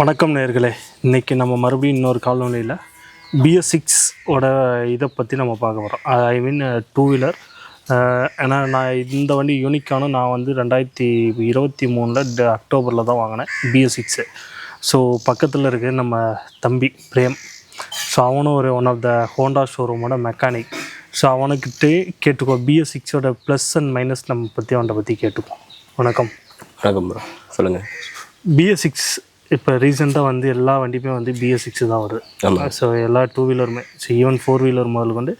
வணக்கம் நேர்களே இன்னைக்கு நம்ம மறுபடியும் இன்னொரு காலநிலையில் பிஎஸ் சிக்ஸ் ஓட இதை பற்றி நம்ம பார்க்க போகிறோம் ஐ மீன் டூ வீலர் ஏன்னா நான் இந்த வண்டி யூனிக்கான நான் வந்து ரெண்டாயிரத்தி இருபத்தி மூணில் அக்டோபரில் தான் வாங்கினேன் பிஎஸ் சிக்ஸு ஸோ பக்கத்தில் இருக்க நம்ம தம்பி பிரேம். ஸோ அவனும் ஒரு ஒன் ஆஃப் த ஹோண்டா ஷோரூமோட மெக்கானிக் ஸோ அவனுக்கிட்டே கேட்டுக்கோ பிஎஸ் சிக்ஸோட ப்ளஸ் அண்ட் மைனஸ் நம்ம பற்றி அவனை பற்றி கேட்டுப்போம். வணக்கம். வணக்கம் ப்ரோ சொல்லுங்கள் பிஎஸ் சிக்ஸ் இப்போ ரீசெண்டாக வந்து எல்லா வண்டியுமே வந்து பிஎஸ் சிக்ஸ் தான் வருது. ஸோ எல்லா டூ வீலருமே ஸோ ஈவன் ஃபோர் வீலர் முதல் கொண்டு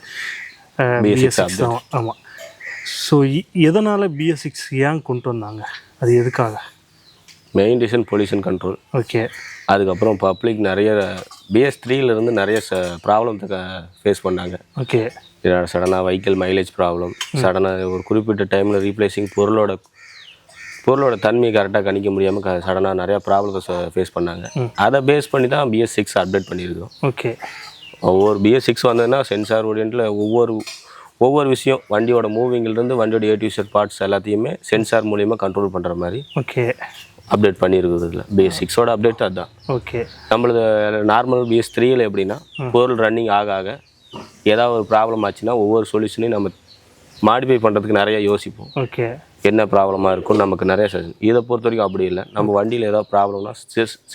பிஎஸ் சிக்ஸ் தான் ஆமாம் ஸோ எதனால் பிஎஸ் சிக்ஸ் ஏன் கொண்டு வந்தாங்க? அது எதுக்காக? Main reason pollution control okay அதுக்கப்புறம் பப்ளிக் நிறைய பிஎஸ் த்ரீலேருந்து நிறைய ச ப்ராப்ளத்தை ஃபேஸ் பண்ணாங்க. ஓகே சடனாக வெஹிக்கிள் மைலேஜ் ப்ராப்ளம் சடனாக ஒரு குறிப்பிட்ட டைமில் ரீப்ளேசிங் பொருளோட பொருளோட தன்மையை கரெக்டாக கணிக்க முடியாமல் க சடனாக நிறைய ப்ராப்ளத்தை ஃபேஸ் பண்ணாங்க. அதை பேஸ் பண்ணி தான் பிஎஸ் சிக்ஸ் அப்டேட் பண்ணியிருக்கோம். ஓகே ஒவ்வொரு பிஎஸ் சிக்ஸ் வந்ததுன்னா சென்சார் ஓரியன்ட்டில் ஒவ்வொரு ஒவ்வொரு விஷயம் வண்டியோட மூவிங்கிலிருந்து வண்டியோட ஏடியூசர் பார்ட்ஸ் எல்லாத்தையுமே சென்சார் மூலியமாக கண்ட்ரோல் பண்ணுற மாதிரி ஓகே அப்டேட் பண்ணியிருக்குது இதில். பிஎஸ் சிக்ஸோட அப்டேட் அதுதான். ஓகே நம்மளது நார்மல் பிஎஸ் த்ரீயில் எப்படின்னா பொருள் ரன்னிங் ஆக ஆக ஏதாவது ஒரு ப்ராப்ளம் ஆச்சுன்னா ஒவ்வொரு சொல்யூஷனையும் நம்ம மாடிஃபை பண்ணுறதுக்கு நிறைய யோசிப்போம். ஓகே என்ன ப்ராப்ளமாக இருக்கும் நமக்கு நிறைய suggestion. இதை பொறுத்த வரைக்கும் அப்படி இல்லை. நம்ம வண்டியில் ஏதாவது ப்ராப்ளம்னா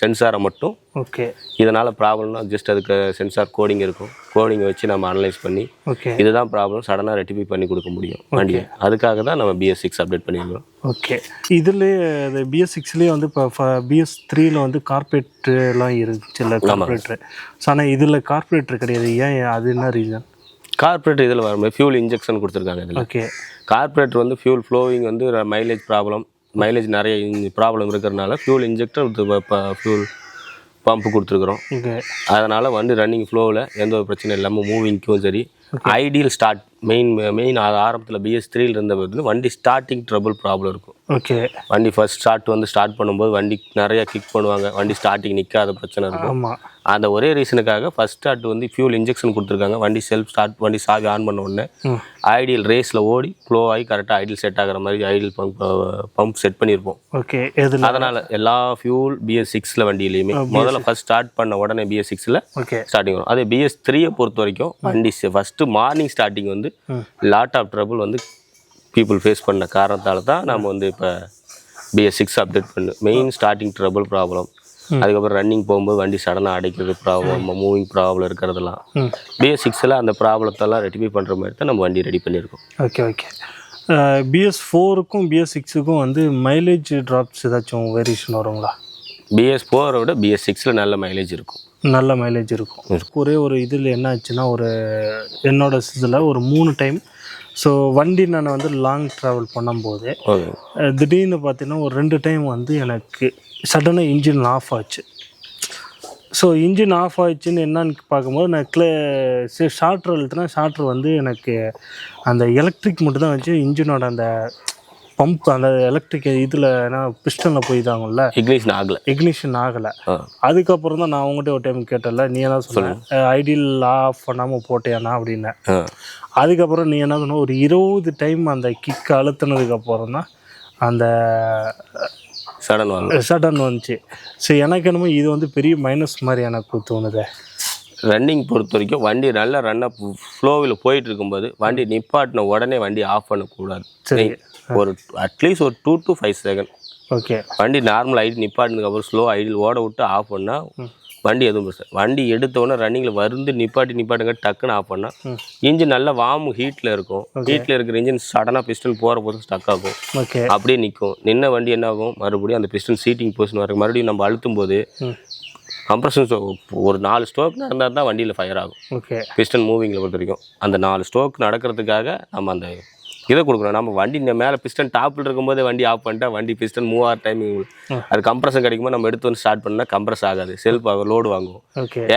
சென்சாரை மட்டும் ஓகே இதனால் ப்ராப்ளம்னா ஜஸ்ட் அதுக்கு சென்சார் கோடிங் இருக்கும். கோடிங்கை வச்சு நம்ம அனலைஸ் பண்ணி ஓகே இதுதான் ப்ராப்ளம் சடனாக ரெட்டிஃபை பண்ணி கொடுக்க முடியும் வண்டியை. அதுக்காக தான் நம்ம பிஎஸ் சிக்ஸ் அப்டேட் பண்ணியிருக்கோம் ஓகே இதுலேயே அது பிஎஸ் சிக்ஸ்லேயே வந்து இப்போ பிஎஸ் த்ரீல வந்து கார்பரேட்லாம் இருந்துச்சுல்ல கார்பரேட்ரு ஸோ ஆனால் இதில் கார்பரேட்ரு கிடையாது. ஏன் அது என்ன ரீசன் கார்பரேட் இதில் வரும்போது ஃபியூல் இன்ஜெக்ஷன் கொடுத்துருக்காங்க இதில். ஓகே கார்பரேட் வந்து ஃபியூல் ஃப்ளோவிங் வந்து மைலேஜ் ப்ராப்ளம் மைலேஜ் நிறைய ப்ராப்ளம் இருக்கிறதுனால ஃபியூல் இன்ஜெக்டர் ஃபியூல் பம்ப் கொடுத்துருக்குறோம். அதனால் வண்டி ரன்னிங் ஃப்ளோவில் எந்த ஒரு பிரச்சனை இல்லாமல் மூவிங்க்கும் சரி ஐடியல் ஸ்டார்ட் மெயின் மெயின் ஆரம்பத்தில் பிஎஸ் த்ரீல இருந்த வந்து வண்டி ஸ்டார்டிங் ட்ரபிள் ப்ராப்ளம் இருக்கும். ஓகே வண்டி ஃபர்ஸ்ட் ஸ்டார்ட் வந்து ஸ்டார்ட் பண்ணும்போது வண்டி நிறைய கிக் பண்ணுவாங்க. வண்டி ஸ்டார்டிங் நிற்காத பிரச்சனை இருக்கும். அந்த ஒரே ரீசனுக்காக ஃபர்ஸ்ட் ஸ்டார்ட் வந்து ஃபியூல் இன்ஜெக்ஷன் கொடுத்துருக்காங்க. வண்டி செல்ஃப் ஸ்டார்ட் வண்டி சாவி ஆன் பண்ண உடனே. ஐடியல் ரேஸில் ஓடி ஃப்ளோ ஆகி கரெக்டாக ஐடியல் செட் ஆகிற மாதிரி ஐடியல் பம்ப் பம்ப் செட் பண்ணியிருப்போம் ஓகே அதனால் எல்லா ஃபியூல் பிஎஸ் சிக்ஸில் வண்டியிலையுமே முதல்ல ஃபர்ஸ்ட் ஸ்டார்ட் பண்ண உடனே பிஎஸ் சிக்ஸில் ஸ்டார்டிங் வரும். அதே பிஎஸ் த்ரீயை பொறுத்த வரைக்கும் வண்டி ஃபஸ்ட்டு மார்னிங் ஸ்டார்டிங் வந்து லாட் ஆஃப் ட்ரபிள் வந்து பீப்புள் ஃபேஸ் பண்ண காரணத்தால தான் நம்ம வந்து இப்போ பிஎஸ் சிக்ஸ் அப்டேட் பண்ணு. மெயின் ஸ்டார்டிங் ட்ரபிள் ப்ராப்ளம் அதுக்கப்புறம் ரன்னிங் போகும்போது வண்டி சடனாக அடைக்கிறது ப்ராப்ளம் மூவிங் ப்ராப்ளம் இருக்கிறதெல்லாம். ம். பிஎஸ் சிக்ஸில் அந்த ப்ராப்ளத்தெல்லாம் ரெட்டிஃபை பண்ணுற மாதிரி தான் நம்ம வண்டி ரெடி பண்ணியிருக்கோம். ஓகே ஓகே பிஎஸ் ஃபோருக்கும் பிஎஸ் சிக்ஸுக்கும் வந்து மைலேஜ் ட்ராப்ஸ் ஏதாச்சும் வேரியேஷன் வருங்களா? பிஎஸ் ஃபோரை விட பிஎஸ் சிக்ஸில் நல்ல மைலேஜ் இருக்கும். நல்ல மைலேஜ் இருக்கும். ஒரே ஒரு இதில் என்ன ஆச்சுன்னா ஒரு என்னோட இதில் ஒரு மூணு டைம் ஸோ வண்டி நான் வந்து லாங் ட்ராவல் பண்ணும்போது திடீர்னு பார்த்தீங்கன்னா ஒரு ரெண்டு டைம் வந்து எனக்கு சடனாக இன்ஜின் ஆஃப் ஆச்சு. ஸோ இன்ஜின் ஆஃப் ஆயிடுச்சுன்னு என்னன்னு பார்க்கும்போது நான் க்ளே ஷார்ட்ரு அழுத்தினா ஷார்ட்ரு வந்து எனக்கு அந்த எலக்ட்ரிக் மட்டும் தான் வச்சு இன்ஜினோட அந்த பம்ப் அந்த எலக்ட்ரிக் இதில் என்ன பிஸ்டனில் போய் இதாகும்ல இக்னிஷன் ஆகலை. இக்னிஷன் ஆகலை. அதுக்கப்புறம் தான் நான் உங்கள்கிட்ட ஒரு டைம் கேட்டல நீ என்ன சொன்ன? ஐடியல் ஆஃப் பண்ணாமல் போட்டியாண்ணா அப்படின்னேன் அதுக்கப்புறம் நீ என்ன சொன்ன? ஒரு இருபது டைம் அந்த கிக் அழுத்தினதுக்கு அப்புறம் தான் அந்த சடன் சடன் வந்துச்சு. ஸோ எனக்கு என்னமோ இது வந்து பெரிய மைனஸ் மாதிரி எனக்கு தோணுது. ரன்னிங் பொறுத்த வரைக்கும் வண்டி நல்லா ரன் அப் ஃப்ளோவில் போயிட்டு இருக்கும்போது வண்டி நிப்பாட்டின உடனே வண்டி ஆஃப் பண்ணக்கூடாது. சரி. ஒரு அட்லீஸ்ட் ஒரு two to five second okay வண்டி நார்மல் ஐடி நிப்பாட்டினதுக்கு அப்புறம் ஸ்லோ ஐடியில் ஓட விட்டு ஆஃப் பண்ணால் வண்டி எதுவும் பிரச்சனை வண்டி எடுத்த உடனே ரன்னிங்கில் வந்து நிப்பாட்டி நிப்பாட்டுங்க டக்குன்னு ஆஃப் பண்ணால் இன்ஜின் நல்லா வார்ம் ஹீட்டில் இருக்கும். ஹீட்டில் இருக்கிற இன்ஜின் சடனாக பிஸ்டன் போகிற போது ஸ்டக் ஆகும். ஓகே அப்படியே நிற்கும் நின்ன வண்டி என்ன ஆகும்? மறுபடியும் அந்த பிஸ்டன் சீட்டிங் பொசிஷன் வர மறுபடியும் நம்ம அழுத்தும் போது கம்ப்ரஷன் ஒரு நாலு ஸ்டோக் நடந்தால் தான் வண்டியில் ஃபயர் ஆகும். ஓகே பிஸ்டன் மூவிங்கில் பொறுத்த வரைக்கும். அந்த நாலு ஸ்டோக் நடக்கிறதுக்காக நம்ம அந்த இதை கொடுக்குறோம் நம்ம வண்டி இந்த மேலே பிஸ்டன் டாப்பில் இருக்கும்போதே வண்டி ஆஃப் பண்ணிட்டா வண்டி பிஸ்டன் மூவ் ஆகிற டைமிங் அது கம்ப்ரஷன் கிடைக்கும்போது நம்ம எடுத்து வந்து ஸ்டார்ட் பண்ணால் கம்ப்ரஸ் ஆகாது. செல்ஃப் ஆகும் லோடு வாங்குவோம்.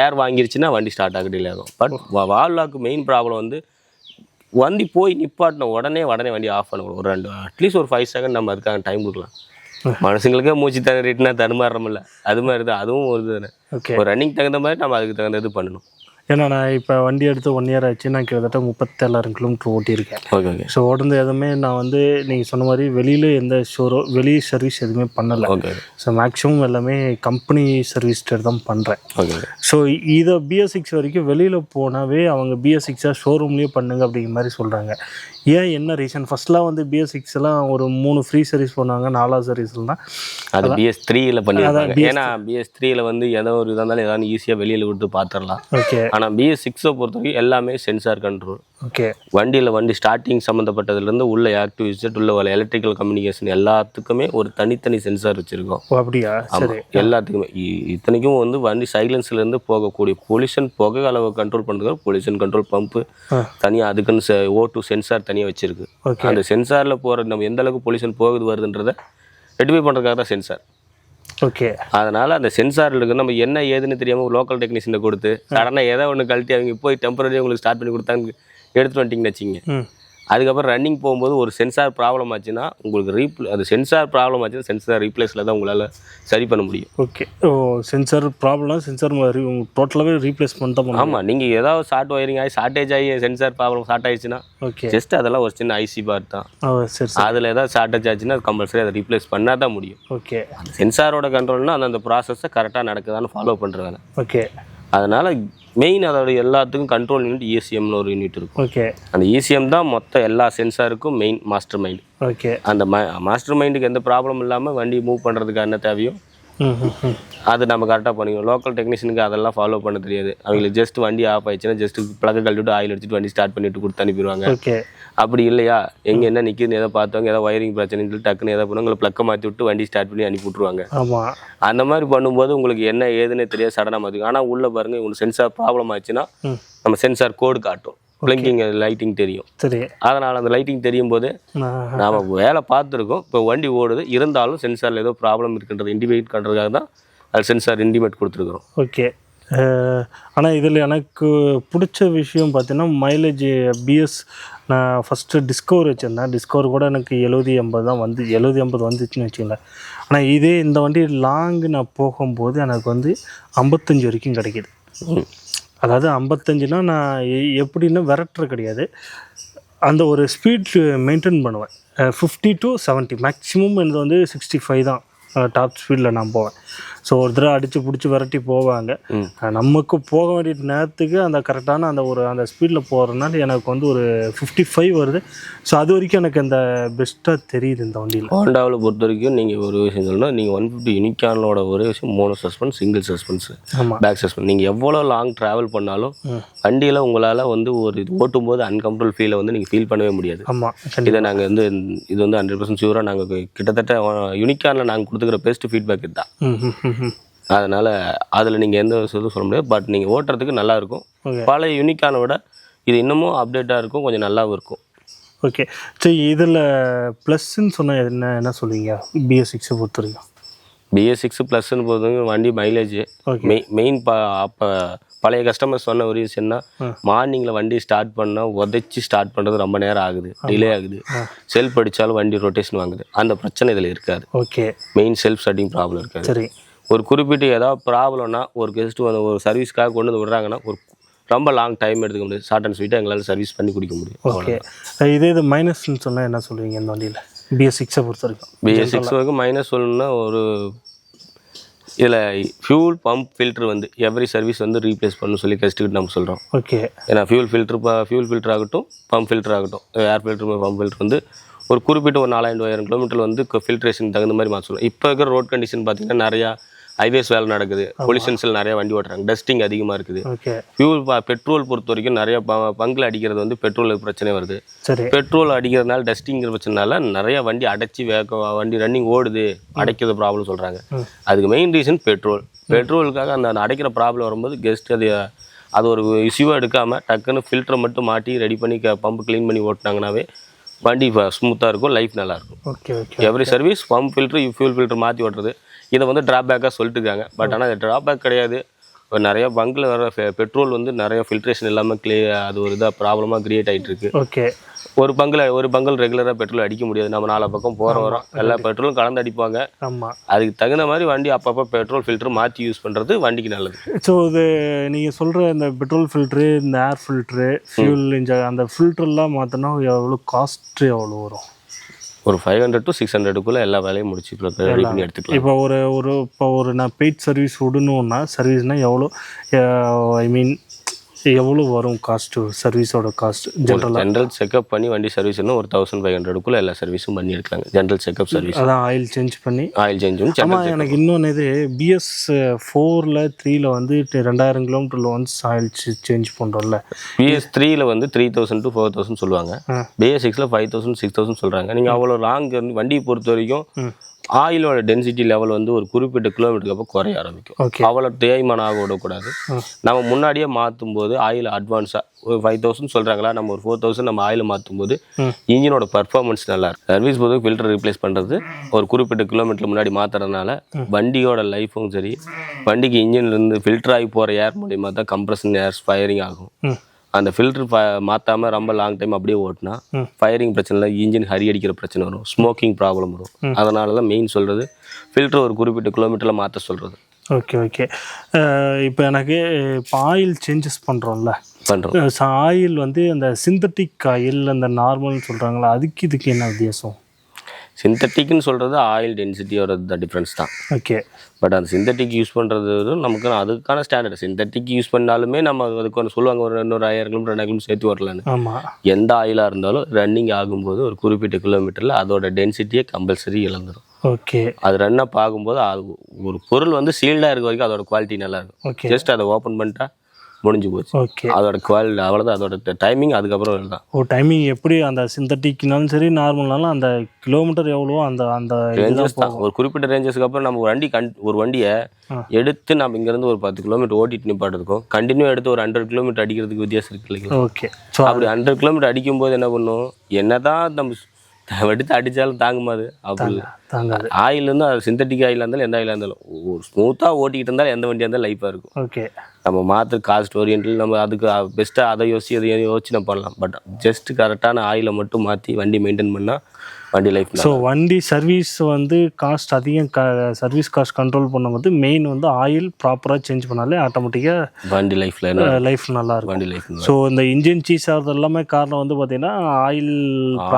ஏர் வாங்கிருச்சுன்னா வண்டி ஸ்டார்ட் ஆக டிலே ஆகும். பட் வால்லாக்கு மெயின் ப்ராப்ளம் வந்து வண்டி போய் நிப்பாட்டின உடனே உடனே வண்டி ஆஃப் பண்ணணும் ஒரு ரெண்டு அட்லீஸ்ட் ஒரு ஃபைவ் செகண்ட் நம்ம அதுக்காக டைம் கொடுக்கலாம். மனுஷங்களுக்கே மூச்சு தண்ணிட்டுனா தடுமாறுறமில்ல அது மாதிரி தான் அதுவும் ஒரு தானே ஒரு ரன்னிங் தகுந்த மாதிரி நம்ம அதுக்கு தகுந்த இது பண்ணணும். ஏன்னா நான் இப்போ வண்டி எடுத்து ஒன் இயர் ஆச்சு. நான் கிட்டத்தட்ட முப்பத்தேழாயிரம் கிலோமீட்டர் ஓட்டியிருக்கேன். ஓகே ஓகே ஸோ உடனே எதுவுமே நான் வந்து நீங்கள் சொன்ன மாதிரி வெளியில் எந்த ஷோரூ வெளி சர்வீஸ் எதுவுமே பண்ணலை. ஓகே ஸோ மேக்ஸிமம் எல்லாமே கம்பெனி சர்வீஸ்டர் தான் பண்ணுறேன் ஓகே ஸோ இதை பிஎஸ் சிக்ஸ் வரைக்கும் வெளியில் போனாவே அவங்க பிஎஸ் சிக்ஸாக ஷோரூம்லேயே பண்ணுங்க அப்படிங்கிற மாதிரி சொல்கிறாங்க ஏன் என்ன ரீசன் ஃபர்ஸ்ட்லாம் வந்து பிஎஸ் எல்லாம் ஒரு மூணு ஃப்ரீ சர்வீஸ் பண்ணாங்க நாலாவது சர்வீஸ்லாம் அது பிஎஸ் த்ரீல பண்ணியிருக்காங்க ஏன்னா பிஎஸ் த்ரீல வந்து ஏதோ ஒரு இதாக இருந்தாலும் ஏதாவது ஈஸியாக வெளியில் விட்டு பார்த்துடலாம் ஓகே ஆனால் பிஎஸ் சிக்ஸை பொறுத்த வரைக்கும் எல்லாமே சென்சார் கண்ட்ரோல் ஓகே வண்டியில் வண்டி ஸ்டார்டிங் சம்மந்தப்பட்டதுலேருந்து உள்ள ஆக்டிவ் விசிட் உள்ள எலக்ட்ரிக்கல் கம்யூனிகேஷன் எல்லாத்துக்குமே ஒரு தனித்தனி சென்சார் வச்சுருக்கோம். அப்படியா? எல்லாத்துக்குமே. இத்தனைக்கும் வந்து வண்டி சைலன்ஸ்ல இருந்து போகக்கூடிய பொல்யூஷன் புகை அளவு கண்ட்ரோல் பண்ணுறதுக்கு பொல்யூஷன் கண்ட்ரோல் பம்பு. தனியாக அதுக்குன்னு ஓ டூ சென்சார் தனியாக வச்சிருக்கு. அந்த சென்சாரில் போகிற நம்ம எந்த அளவுக்கு பொல்யூஷன் போகுது வருதுன்றதை ரெட்டிஃபை பண்ணுறதுக்காக தான் சென்சார் ஓகே அதனால அந்த சென்சாரில் இருக்கு நம்ம என்ன ஏதுன்னு தெரியாமல் லோக்கல் டெக்னீஷியனை கொடுத்து சடனாக ஏதோ ஒன்று கழட்டி அவங்க போய் டெம்பரரி உங்களுக்கு ஸ்டார்ட் பண்ணி கொடுத்தாங்க எடுத்துட்டு வந்துட்டீங்கன்னு வச்சிங்க அதுக்கப்புறம் ரன்னிங் போகும்போது ஒரு சென்சார் ப்ராப்ளம் ஆச்சுன்னா உங்களுக்கு ரீப்ளே அது சென்சார் ப்ராப்ளம் ஆச்சுன்னா சென்சார் ரீப்ளேஸில் தான் உங்களால் சரி பண்ண முடியும். Okay oh sensor problem sensor டோட்டலாகவே ரீப்ளேஸ்மெண்ட் தான் பண்ணுவோம் ஆமாம் நீங்கள் ஏதாவது ஷார்ட் ஒயரிங் ஆகி ஷார்ட்டேஜ் ஆகி சென்சார் ப்ராப்ளம் ஷார்ட் ஆயிடுச்சுன்னா ஓகே ஜஸ்ட் அதெல்லாம் ஒரு சின்ன ஐசி பார் தான். சரி அதில் ஏதாவது ஷார்ட்டேஜ் ஆச்சுன்னா அது கம்பல்சரி அதை ரீப்ளேஸ் பண்ணால் தான் முடியும். ஓகே சென்சாரோட கண்ட்ரோல்னா அந்த அந்த ப்ராசஸை கரெக்டாக நடக்குதான்னு ஃபாலோ பண்ணுறாங்க ஓகே அதனால் மெயின் அதோட எல்லாத்துக்கும் கண்ட்ரோல் யூனிட் இஎஸ்சிஎம்னு ஒரு யூனிட் இருக்கும். ஓகே அந்த இசிஎம் தான் மொத்த எல்லா சென்சாருக்கும் மெயின் மாஸ்டர் மைண்ட் ஓகே அந்த மாஸ்டர் மைண்டுக்கு எந்த ப்ராப்ளம் இல்லாமல் வண்டி மூவ் பண்ணுறதுக்கு என்ன தேவையோ ம் அது நம்ம கரெக்டாக பண்ணிக்கணும். லோக்கல் டெக்னீஷியனுக்கு அதெல்லாம் ஃபாலோ பண்ண தெரியாது. அவங்களுக்கு ஜஸ்ட் வண்டி ஆஃப் ஆயிடுச்சுன்னா ஜஸ்ட் பிளக்க கழட்டிட்டு ஆயில் அடிச்சுட்டு வண்டி ஸ்டார்ட் பண்ணிட்டு கொடுத்து அனுப்பிடுவாங்க. ஓகே அப்படி இல்லையா? எங்கே என்ன நிற்குதுன்னு எதை பார்த்தவங்க ஏதோ வயரிங் பிரச்சனைன்னு சொல்லி டக்குன்னு எதை பண்ணுவாங்க உங்களை ப்ளக்கை மாற்றி விட்டு வண்டி ஸ்டார்ட் பண்ணி அனுப்பி விட்ருவாங்க ஆமாம் அந்த மாதிரி பண்ணும்போது உங்களுக்கு என்ன ஏதுன்னே தெரியாது சடனாக மாற்றிக்கும் ஆனால் உள்ளே பாருங்கள் உங்களுக்கு சென்சார் ப்ராப்ளம் ஆச்சுன்னா நம்ம சென்சார் கோடு காட்டும். பிளிங்கிங் லைட்டிங் தெரியும். சரி. அதனால் அந்த லைட்டிங் தெரியும் போது நாம் வேலை பார்த்துருக்கோம். இப்போ வண்டி ஓடுது. இருந்தாலும் சென்சாரில் ஏதோ ப்ராப்ளம் இருக்குன்றது இண்டிமேட் பண்ணுறதுக்காக தான் அது சென்சார் இண்டிமேட் கொடுத்துருக்குறோம். ஓகே. ஆனால் இதில் எனக்கு பிடிச்ச விஷயம் பார்த்தீங்கன்னா மைலேஜ் பிஎஸ் நான் ஃபஸ்ட்டு டிஸ்கவர் வச்சுருந்தேன். டிஸ்கவர் கூட எனக்கு எழுபது எண்பது தான் வந்து எழுபது எண்பது வந்துச்சுன்னு வச்சுங்களேன் ஆனால் இதே இந்த வண்டி லாங் நான் போகும்போது எனக்கு வந்து ஐம்பத்தஞ்சு வரைக்கும் கிடைக்கிது. அதாவது ஐம்பத்தஞ்சுனா நான் எப்படின்னா விரட்டுற கிடையாது. அந்த ஒரு ஸ்பீட் மெயின்டைன் பண்ணுவேன். ஃபிஃப்டி டு 70 மேக்ஸிமம் எனக்கு வந்து சிக்ஸ்டி ஃபைவ் தான் டாப் ஸ்பீடில் நான் போவேன். ஸோ ஒரு தடவை அடித்து பிடிச்சி விரட்டி போவாங்க. நமக்கு போக வேண்டிய நேரத்துக்கு அந்த கரெக்டான அந்த ஒரு அந்த ஸ்பீடில் போகிறதுனால எனக்கு வந்து ஒரு ஃபிஃப்டி ஃபைவ் வருது. ஸோ அது வரைக்கும் எனக்கு அந்த பெஸ்ட்டாக தெரியுது இந்த வண்டியில். ஹோண்டாவில் பொறுத்த வரைக்கும் நீங்கள் ஒரு விஷயம் சொல்லணும் நீங்கள் ஒன் ஃபிஃப்டி யூனிக்கானோட ஒரே விஷயம் மூணு சஸ்பென்ஸ் சிங்கிள் சஸ்பென்ஸ் ஆமாம் பேக் சஸ்பென்ஸ் நீங்கள் எவ்வளோ லாங் ட்ராவல் பண்ணாலும் வண்டியில் உங்களால் வந்து ஒரு இது ஓட்டும் போது அன்கம்ஃபர்டபுள் ஃபீலை வந்து நீங்கள் ஃபீல் பண்ணவே முடியாது. ஆமாம் இதை நாங்கள் வந்து இது வந்து ஹண்ட்ரட் பர்சன்ட் ஷூராக நாங்கள் கிட்டத்தட்ட யூனிக்கானில் நாங்கள் கொடுத்துக்கிற பெஸ்ட் ஃபீட்பேக் இதுதான். ம் அதனால் அதில் நீங்கள் எந்த விஷயத்தையும் சொல்ல முடியாது. பட் நீங்கள் ஓட்டுறதுக்கு நல்லா இருக்கும். Okay. பழைய யூனிக்கானை விட இது இன்னமும் அப்டேட்டாக இருக்கும். கொஞ்சம் நல்லாவும் இருக்கும். ஓகே சரி இதில் ப்ளஸ்ன்னு சொன்னால் என்ன என்ன சொல்லுவீங்க பிஎஸ் சிக்ஸை பொறுத்த வரைக்கும். பிஎஸ் சிக்ஸ் ப்ளஸ்ன்னு போதுங்க வண்டி மைலேஜ் Okay. மெயின் மெயின் ப அப்போ பழைய கஸ்டமர் சொன்ன ஒரு விஷயம்னா மார்னிங்கில் வண்டி ஸ்டார்ட் பண்ணால் உதைச்சி ஸ்டார்ட் பண்ணுறது ரொம்ப நேரம் ஆகுது. டிலே ஆகுது. செல்ஃப் அடித்தாலும் வண்டி ரொட்டேஷன் வாங்குது. அந்த பிரச்சனை இதில் இருக்காது. Okay main self starting problem இருக்காது. சரி. ஒரு குறிப்பிட்ட ஏதாவது ப்ராப்ளம்னா ஒரு கெஸ்ட் வந்து ஒரு சர்வீஸ்க்காக கொண்டு வந்து விடுறாங்கன்னா ஒரு ரொம்ப லாங் டைம் எடுத்துக்க முடியாது. ஷார்ட் அண்ட் ஸ்வீட்டாக எங்களால் சர்வீஸ் பண்ணி குடிக்க முடியும். ஓகே இதே இது மைனஸ்ன்னு சொன்னால் என்ன சொல்லுவீங்க இந்த வண்டியில்? பிஎஸ் சிக்ஸை பொறுத்த வரைக்கும். பிஎஸ் சிக்ஸ் வரைக்கும் மைனஸ் சொல்லணும்னா ஒரு இதில் ஃபியூல் பம்ப் ஃபில்டர் வந்து எவ்ரி சர்வீஸ் வந்து ரீப்ளேஸ் பண்ணணும் சொல்லி கஸ்ட்டுக்கிட்டு நம்ம சொல்கிறோம் ஓகே ஏன்னா ஃபியூல் ஃபில்டர் ஃபியூல் ஃபில்டர் ஆகட்டும் பம்ப் ஃபில்டர் ஆகட்டும் ஏர் ஃபில்டர் பம்ப் ஃபில்டர் வந்து ஒரு குறிப்பிட்ட ஒரு நாலாயிரம் ஆயிரம் கிலோமீட்டர் வந்து ஃபில்ட்ரேஷன் தகுந்த மாதிரி மாற்றணும் இப்போ இருக்கிற ரோட் கண்டிஷன் பார்த்தீங்கன்னா நிறையா ஹைவேஸ் வேலை நடக்குது. பொல்யூஷன்ஸில் நிறைய வண்டி ஓட்டுறாங்க. டஸ்டிங் அதிகமாக இருக்குது. ஃபியூல் பெட்ரோல் பொறுத்த வரைக்கும் நிறைய பங்கில் அடிக்கிறது வந்து பெட்ரோல் பிரச்சனை வருது. பெட்ரோல் அடிக்கிறதுனால டஸ்டிங்கிற பிரச்சனைனால நிறைய வண்டி அடைச்சி வேக வண்டி ரன்னிங் ஓடுது. அடைக்கிறது ப்ராப்ளம் சொல்கிறாங்க அதுக்கு மெயின் ரீசன் பெட்ரோல் பெட்ரோலுக்காக அந்த அடைக்கிற ப்ராப்ளம் வரும்போது கெஸ்ட் அது அது ஒரு இஷ்யூவாக எடுக்காமல் டக்குன்னு ஃபில்டரை மட்டும் மாட்டி ரெடி பண்ணி பம்பு க்ளீன் பண்ணி ஓட்டினாங்கனாவே வண்டி ஸ்மூத்தாக இருக்கும் லைஃப் நல்லாயிருக்கும் okay okay every service pump filter fuel filter மாற்றி ஓட்டுறது. இதை வந்து ட்ராபேக்காக சொல்லிட்டு இருக்காங்க பட் ஆனால் இது ட்ராபேக் கிடையாது. இப்போ நிறைய பங்கில் வர பெட்ரோல் வந்து நிறைய ஃபில்ட்ரேஷன் இல்லாமல் க்ளே அது ஒரு இதாக ப்ராப்ளமாக கிரியேட் ஆகிட்டு இருக்கு ஓகே ஒரு பங்கில் ஒரு பங்கில் ரெகுலராக பெட்ரோல் அடிக்க முடியாது. நம்ம நாலா பக்கம் போகிற வரோம். எல்லா பெட்ரோலும் கலந்து அடிப்பாங்க. ஆமாம் அதுக்கு தகுந்த மாதிரி வண்டி அப்பப்போ பெட்ரோல் ஃபில்டர் மாற்றி யூஸ் பண்ணுறது வண்டிக்கு நல்லது. ஸோ இது நீங்கள் சொல்கிற இந்த பெட்ரோல் ஃபில்ட்ரு இந்த ஏர் ஃபில்ட்ரு ஃபியூல் இன்ஜ அந்த ஃபில்டர்லாம் மாற்றினா எவ்வளோ காஸ்ட் எவ்வளோ வரும்? ஒரு ஃபைவ் ஹண்ட்ரட் டு சிக்ஸ் ஹண்ட்ரடுக்குள்ளே எல்லா வேலையும் முடிச்சு ரெடி பண்ணி எடுத்துக்கலாம். இப்போ ஒரு ஒரு இப்போ ஒரு நான் பெய்ட் சர்வீஸ் விடணுன்னா சர்வீஸ்னால் எவ்வளோ ஐ மீன் எவ்வளோ வரும் காஸ்ட்டு சர்வீஸோட காஸ்ட் ஜென்ரலாக ஜென்ரல் செக்அப் பண்ணி வண்டி சர்வீஸ்னு ஒரு தௌசண்ட் ஃபைவ் ஹண்ட்ரடுக்குள்ளே எல்லா சர்வீஸும் பண்ணி எடுக்கலாங்க ஜென்ரல் செக்அப் சர்வீஸ் அதான் ஆயில் சேஞ்ச் பண்ணி. ஆயில் சேஞ்சும் ஆமாம் எனக்கு இன்னொன்று இது பிஎஸ் ஃபோரில் த்ரீல வந்து ரெண்டாயிரம் கிலோமீட்டரில் ஒன்ஸ் ஆயில் சேஞ்ச் பண்ணுறோம்ல பிஎஸ் த்ரீல வந்து three thousand to four thousand சொல்லுவாங்க. பிஎஸ் சிக்ஸில் ஃபைவ் தௌசண்ட் சிக்ஸ் தௌசண்ட் சொல்கிறாங்க நீங்கள் அவ்வளோ லாங் வண்டியை பொறுத்த வரைக்கும். ஆயிலோட டென்சிட்டி லெவல் வந்து ஒரு குறிப்பிட்ட கிலோமீட்டருக்கு அப்புறம் குறைய ஆரம்பிக்கும். அவ்வளோ தேய்மானம் ஆக விடக்கூடாது. நம்ம முன்னாடியே மாற்றும் போது ஆயில் அட்வான்ஸாக ஒரு ஃபைவ் தௌசண்ட் சொல்கிறாங்களா நம்ம ஒரு ஃபோர் தௌசண்ட் நம்ம ஆயில் மாற்றும் போது. இன்ஜினோட பர்ஃபார்மன்ஸ் நல்லா இருக்கும். சர்வீஸ் போது ஃபில்டர் ரீப்ளேஸ் பண்ணுறது ஒரு குறிப்பிட்ட கிலோமீட்டர் முன்னாடி மாற்றுறதுனால வண்டியோட லைஃபும் சரி வண்டிக்கு இன்ஜின்லேருந்து ஃபில்டர் ஆகி போகிற ஏர் மூலியமாக தான் கம்ப்ரஷன் ஏர் ஃபயரிங் ஆகும். அந்த ஃபில்டர் மாற்றாம ரொம்ப லாங் டைம் அப்படியே ஓட்டினா. ஃபயரிங் பிரச்சனை இல்லை இன்ஜின் ஹரி அடிக்கிற பிரச்சனை வரும் ஸ்மோக்கிங் ப்ராப்ளம் வரும். அதனால தான் மெயின் சொல்கிறது ஃபில்டர் ஒரு குறிப்பிட்ட கிலோமீட்டரில் மாற்ற சொல்கிறது ஓகே ஓகே இப்போ எனக்கு இப்போ ஆயில் சேஞ்சஸ் பண்ணுறோம்ல பண்ணுறோம் ஆயில் வந்து அந்த சிந்தட்டிக் ஆயில் அந்த நார்மல்னு சொல்கிறாங்களா அதுக்கு இதுக்கு என்ன வித்தியாசம்? சிந்தட்டிக்னு சொல்கிறது ஆயில் டென்சிட்டியோட டிஃப்ரென்ஸ் தான். ஓகே பட் அந்த சிந்தட்டிக் யூஸ் பண்ணுறது நமக்கு அதுக்கான ஸ்டாண்டர்ட் சிந்தட்டிக் யூஸ் பண்ணாலுமே நம்ம அதுக்கு ஒன்று சொல்லுவாங்க ஒரு இன்னொரு ஆயிரம் கிலோமீட்டர் ரெண்டாயிரம் சேர்த்து வரலான்னு. ஆமாம் எந்த ஆயிலாக இருந்தாலும் ரன்னிங் ஆகும்போது ஒரு குறிப்பிட்ட கிலோமீட்டரில் அதோட டென்சிட்டியே கம்பல்சரி இழந்துரும். ஓகே அது ரன்னப் ஆகும்போது அது ஒரு பொருள் வந்து சீல்டாக இருக்க வரைக்கும் அதோட குவாலிட்டி நல்லா இருக்கும். ஓகே ஜஸ்ட் அதை ஓப்பன் பண்ணிட்டா முடிஞ்சு போச்சு. ஓகே அதோட குவாலிட்டி அவ்வளோதான் அதோட டைமிங் அதுக்கப்புறம் தான் ஓ டைமிங் எப்படி அந்த சிந்தட்டிக்னாலும் சரி நார்மல்னாலும் அந்த கிலோமீட்டர் எவ்வளவோ அந்த அந்த ரேஞ்சஸ் தான். ஒரு குறிப்பிட்ட ரேஞ்சஸ்க்கு அப்புறம் நம்ம ஒரு வண்டி கண் ஒரு வண்டியை. எடுத்து நம்ம இங்கேருந்து ஒரு பத்து கிலோமீட்டர் ஓட்டிட்டு நிப்பாட்டுறதுக்கும் கண்டினியூ எடுத்து ஒரு ஹண்ட்ரட் கிலோமீட்டர் அடிக்கிறதுக்கு வித்தியாசம் இருக்கு இல்லைங்களா? ஓகே ஸோ அப்படி ஹண்ட்ரட் கிலோமீட்டர் அடிக்கும்போது என்ன பண்ணும்? என்னதான் நம்ம எடுத்து அடித்தாலும் தாங்குமா அது? அப்படி ஆயில் இருந்தால் அது சிந்தட்டிக் ஆயிலாக இருந்தாலும் எந்த ஆயிலாக இருந்தாலும் ஒரு ஸ்மூத்தாக ஓட்டிக்கிட்டு இருந்தாலும் எந்த வண்டியாக இருந்தாலும் லைஃபாக இருக்கும். ஓகே. நம்ம மாற்று காஸ்ட் ஓரியன்டில் நம்ம அதுக்கு பெஸ்ட்டாக அதை யோசிச்சு அதை யோசிச்சு நம்ம பண்ணலாம். பட் ஜஸ்ட் கரெக்டான ஆயிலை மட்டும் மாற்றி வண்டி மெயின்டைன் பண்ணால் வண்டி லைஃப் ஸோ வண்டி சர்வீஸ் வந்து காஸ்ட் அதிகம் க சர்வீஸ் காஸ்ட் கண்ட்ரோல் பண்ணும்போது மெயின் வந்து ஆயில் ப்ராப்பராக சேஞ்ச் பண்ணாலே ஆட்டோமேட்டிக்காக வண்டி லைஃப்பில் லைஃப் நல்லா இருக்கும். வண்டி லைஃப் ஸோ இந்த இன்ஜின் சீஸ் ஆகிறது எல்லாமே காரணம் வந்து பார்த்தீங்கன்னா ஆயில்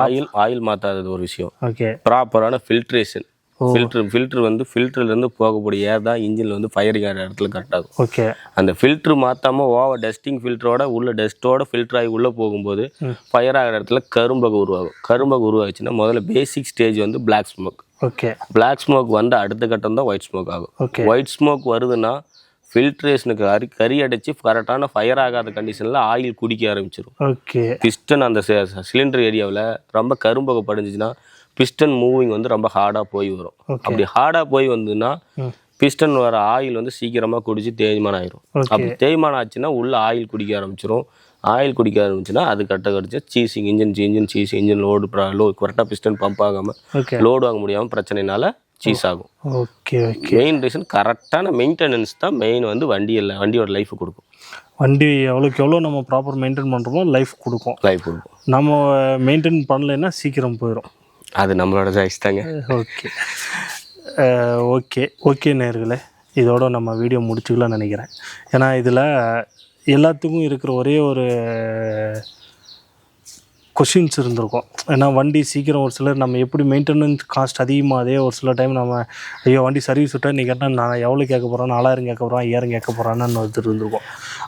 ஆயில் ஆயில் மாற்றாதது ஒரு விஷயம். ஓகே ப்ராப்பரான ஃபில்ட்ரேஷன் ஃபில்ட்ரு ஃபில்ட்ரு வந்து ஃபில்ட்ருலேருந்து போகக்கூடிய ஏர் தான் இன்ஜினில் வந்து ஃபயரிங் ஆகிற இடத்துல கரெக்டாகும் ஓகே அந்த ஃபில்ட்ரு மாற்றாம ஓவர் டஸ்டிங் ஃபில்டரோட உள்ள டஸ்ட்டோட ஃபில்டர் ஆகி உள்ளே போகும்போது ஃபயர் ஆகிற இடத்துல கரும்பகு உருவாகும். கரும்பகு உருவாச்சுன்னா முதல்ல பேசிக் ஸ்டேஜ் வந்து black smoke okay black smoke வந்து அடுத்த கட்டம் தான் ஒயிட் ஸ்மோக் ஆகும். ஓகே ஒயிட் ஸ்மோக் வருதுன்னா ஃபில்ட்ரேஷனுக்கு கறி கறி அடித்து கரெக்டான ஃபயர் ஆகாத கண்டிஷனில் ஆயில் குடிக்க ஆரம்பிச்சிடும் ஓகே பிஸ்டன் அந்த சிலிண்டர் ஏரியாவில் ரொம்ப கரும்பகை படிஞ்சுச்சுன்னா பிஸ்டன் மூவிங் வந்து ரொம்ப ஹார்டாக போய் வரும். அப்படி ஹார்டாக போய் வந்ததுன்னா. பிஸ்டன் வர ஆயில் வந்து சீக்கிரமாக குடிச்சு தேய்மானம் ஆயிரும். அப்படி தேய்மானம் ஆச்சுன்னா உள்ள ஆயில் குடிக்க ஆரம்பிச்சிரும். ஆயில் குடிக்க ஆரம்பிச்சுன்னா அது கட்ட கடிச்சு seizing engine engine seize engine load low கரெக்டாக பிஸ்டன் பம்ப் ஆகாமல் லோடு வாங்க முடியாமல் பிரச்சனைனால சீஸ் ஆகும். ஓகே ஓகே மெயின் ரீசன் கரெக்டான மெயின்டெனன்ஸ் தான் மெயின் வந்து வண்டியில் வண்டியோட லைஃப் கொடுக்கும். வண்டி எவ்வளோக்கு எவ்வளோ நம்ம ப்ராப்பர் மெயின்டைன் பண்ணுறோமோ லைஃப் கொடுக்கும். லைஃப் கொடுக்கும். நம்ம மெயின்டைன் பண்ணலைன்னா சீக்கிரம் போயிடும் அது நம்மளோட சாய்ஸ் தாங்க. ஓகே. ஓகே ஓகே நேர்களே. இதோட நம்ம வீடியோ முடிச்சுக்கலாம்னு நினைக்கிறேன். ஏன்னா இதில் எல்லாத்துக்கும் இருக்கிற ஒரே ஒரு கொஷின்ஸ் இருந்திருக்கும். ஏன்னா வண்டி சீக்கிரம் ஒரு சிலர் நம்ம எப்படி மெயின்டெனன்ஸ் காஸ்ட் அதிகமாக அதே ஒரு சில டைம் நம்ம ஐயோ வண்டி சர்வீஸ் விட்டால் நீ கேட்டால் நான் எவ்வளோ கேட்க போகிறோம் நாலாயிரம் கேட்க போகிறோம் ஐயாயிரம் கேட்க போகிறான்னு ஒருத்தர் இருந்திருக்கும்.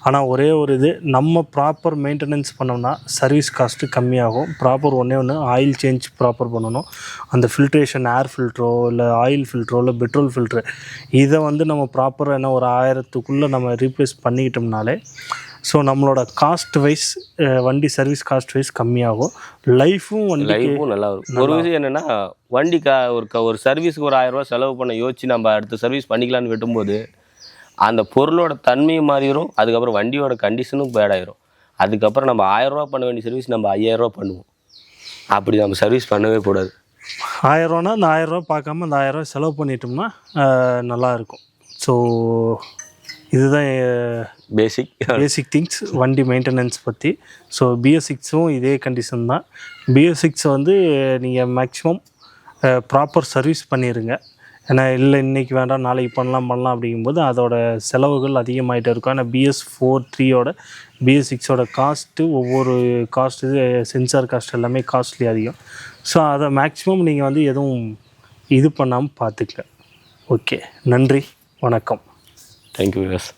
ஆனால் ஒரே ஒரு இது நம்ம ப்ராப்பர் மெயின்டெனன்ஸ் பண்ணோம்னா சர்வீஸ் காஸ்ட்டு கம்மியாகும். ப்ராப்பர் ஒன்றே ஒன்று ஆயில் சேஞ்ச் ப்ராப்பர் பண்ணணும். அந்த ஃபில்ட்ரேஷன் ஏர் ஃபில்ட்ரோ இல்லை ஆயில் ஃபில்ட்ரோ இல்லை பெட்ரோல் ஃபில்ட்ரு இதை வந்து நம்ம ப்ராப்பராக என்ன ஒரு ஆயிரத்துக்குள்ளே நம்ம ரீப்ளேஸ் பண்ணிக்கிட்டோம்னாலே ஸோ நம்மளோட காஸ்ட் வைஸ் வண்டி சர்வீஸ் காஸ்ட் வைஸ் கம்மியாகும். லைஃபும் வண்டி லைஃபும் நல்லா இருக்கும். ஒரு விஷயம் என்னன்னா வண்டி கா ஒரு க ஒரு சர்வீஸ்க்கு ஒரு ஆயிரம் ரூபாய் செலவு பண்ண யோசிச்சு நம்ம அடுத்த சர்வீஸ் பண்ணிக்கலாம்னு வெட்டும்போது அந்த பொருளோட தன்மையும் மாறிடும் அதுக்கப்புறம் வண்டியோட கண்டிஷனும் பேடாயிரும் அதுக்கப்புறம் நம்ம ஆயிரம் ரூபாய் பண்ண வேண்டிய சர்வீஸ் நம்ம ஐயாயிரம் ரூபாய் பண்ணுவோம். அப்படி நம்ம சர்வீஸ் பண்ணவே கூடாது. ஆயிரரூவானா அந்த ஆயிரரூவா பார்க்காம அந்த ஆயிரரூவா செலவு பண்ணிட்டோம்னா அஹ், நல்லா இருக்கும். ஸோ இதுதான் பேசிக் பேசிக் திங்ஸ் வண்டி மெயின்டெனன்ஸ் பற்றி ஸோ பிஎஸ் சிக்ஸும் இதே கண்டிஷன் தான். பிஎஸ் சிக்ஸ் வந்து நீங்கள் மேக்ஸிமம் ப்ராப்பர் சர்வீஸ் பண்ணிடுங்க ஏன்னா இல்லை இன்றைக்கி வேண்டாம் நாளைக்கு பண்ணலாம் பண்ணலாம் அப்படிங்கும்போது அதோட செலவுகள் அதிகமாகிட்டே இருக்கும். ஏன்னா பிஎஸ் ஃபோர் த்ரீயோட பிஎஸ் சிக்ஸோட காஸ்ட்டு ஒவ்வொரு காஸ்ட்டு சென்சார் காஸ்ட் எல்லாமே காஸ்ட்லி அதிகம். ஸோ அதை மேக்ஸிமம் நீங்கள் வந்து எதுவும் இது பண்ணாமல் பார்த்துக்கங்க ஓகே நன்றி. வணக்கம். Thank you, fürs.